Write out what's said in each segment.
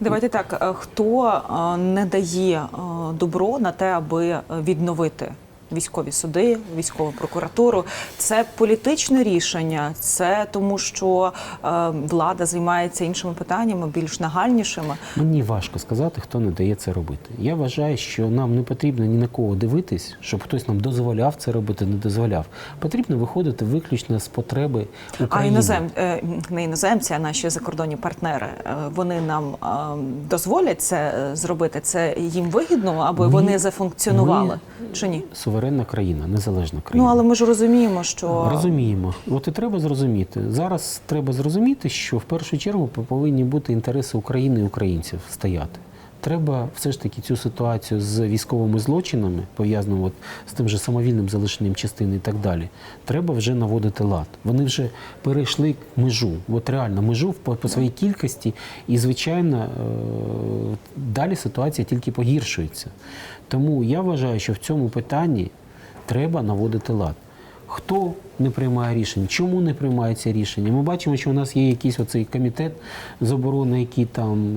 Давайте так. е, Хто е, не дає е, добро на те, аби відновити військові суди, військову прокуратуру? Це політичне рішення, це тому, що е, влада займається іншими питаннями, більш нагальнішими. Мені важко сказати, хто не дає це робити. Я вважаю, що нам не потрібно ні на кого дивитись, щоб хтось нам дозволяв це робити, не дозволяв. Потрібно виходити виключно з потреби А України. інозем е, не іноземці, а наші закордонні партнери. е, Вони нам дозволять це зробити. Це їм вигідно, аби Ми- вони зафункціонували ми- чи ні? Суверенна країна, незалежна Ну країна. але ми ж розуміємо, що Розуміємо. От і треба зрозуміти. Зараз треба зрозуміти, що в першу чергу повинні бути інтереси України і українців стояти. Треба все ж таки цю ситуацію з військовими злочинами, пов'язаними з тим же самовільним залишенням частини і так далі. Треба вже наводити лад. Вони вже перейшли межу, от реально межу по, по своїй кількості, і звичайно е, далі ситуація тільки погіршується. Тому я вважаю, що в цьому питанні треба наводити лад. Хто не приймає рішень, чому не приймається рішення? Ми бачимо, що у нас є якийсь оцей комітет з оборони, який там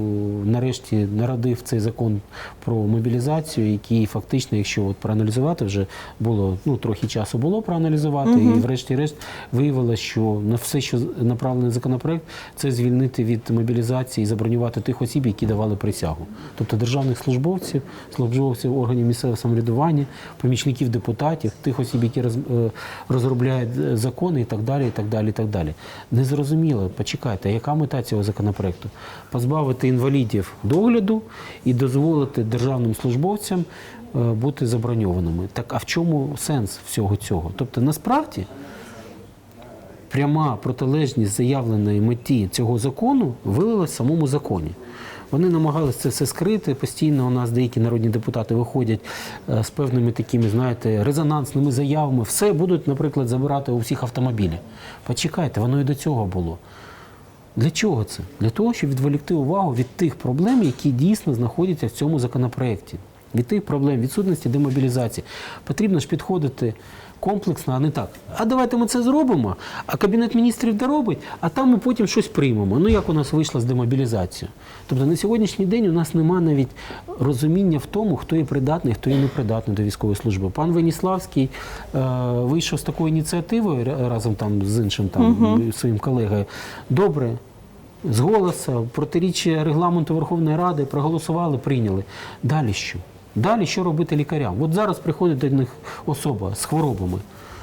нарешті народив цей закон про мобілізацію, який фактично, якщо от проаналізувати, вже було ну трохи часу було проаналізувати, і врешті-решт виявилося, що на все, що направлений законопроект, це звільнити від мобілізації і забронювати тих осіб, які давали присягу, тобто державних службовців, службовців органів місцевого самоврядування, помічників депутатів, тих осіб, які е, розробляють закони і так далі. і так далі, і так далі. Незрозуміло, почекайте, яка мета цього законопроекту? Позбавити інвалідів догляду і дозволити державним службовцям е, бути заброньованими. Так а в чому сенс всього цього? Тобто, насправді пряма протилежність заявленої меті цього закону вилилась в самому законі. Вони намагалися це все скрити. Постійно у нас деякі народні депутати виходять е, з певними такими, знаєте, резонансними заявами. Все будуть, наприклад, забирати у всіх автомобілі. Почекайте, воно і до цього було. Для чого це? Для того, щоб відволікти увагу від тих проблем, які дійсно знаходяться в цьому законопроекті. Від тих проблем, відсутності демобілізації. Потрібно ж підходити комплексно, а не так. А давайте ми це зробимо, а Кабінет міністрів доробить, а там ми потім щось приймемо. Ну як у нас вийшло з демобілізацією? Тобто на сьогоднішній день у нас немає навіть розуміння в тому, хто є придатний, хто є непридатний до військової служби. Пан Веніславський е, вийшов з такою ініціативою разом там з іншим там своїм колегою. Добре, з голосу, протиріччя регламенту Верховної Ради, проголосували, прийняли. Далі що? Далі що робити лікарям? От зараз приходить до них особа з хворобами.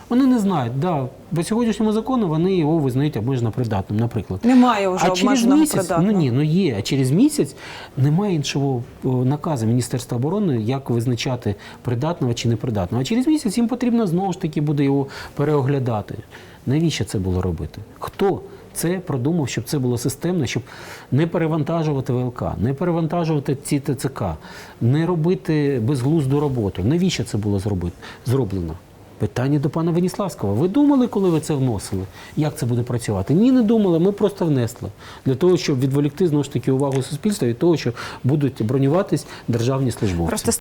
Вони не знають, да, по сьогоднішньому закону вони його визнають обмежено придатним, наприклад. немає вже А через місяць, ну ні, ну є. А через місяць немає іншого наказу Міністерства оборони, як визначати придатного чи непридатного. А через місяць їм потрібно знову ж таки буде його переоглядати. Навіщо це було робити? Хто це продумав, щоб це було системно, щоб не перевантажувати ВЛК, не перевантажувати ці ТЦК, не робити безглузду роботу? Навіщо це було зроблено? Питання до пана Веніславського. Ви думали, коли ви це вносили? Як це буде працювати? Ні, не думали. Ми просто внесли для того, щоб відволікти знову ж таки увагу суспільства від того, що будуть бронюватись державні службовці.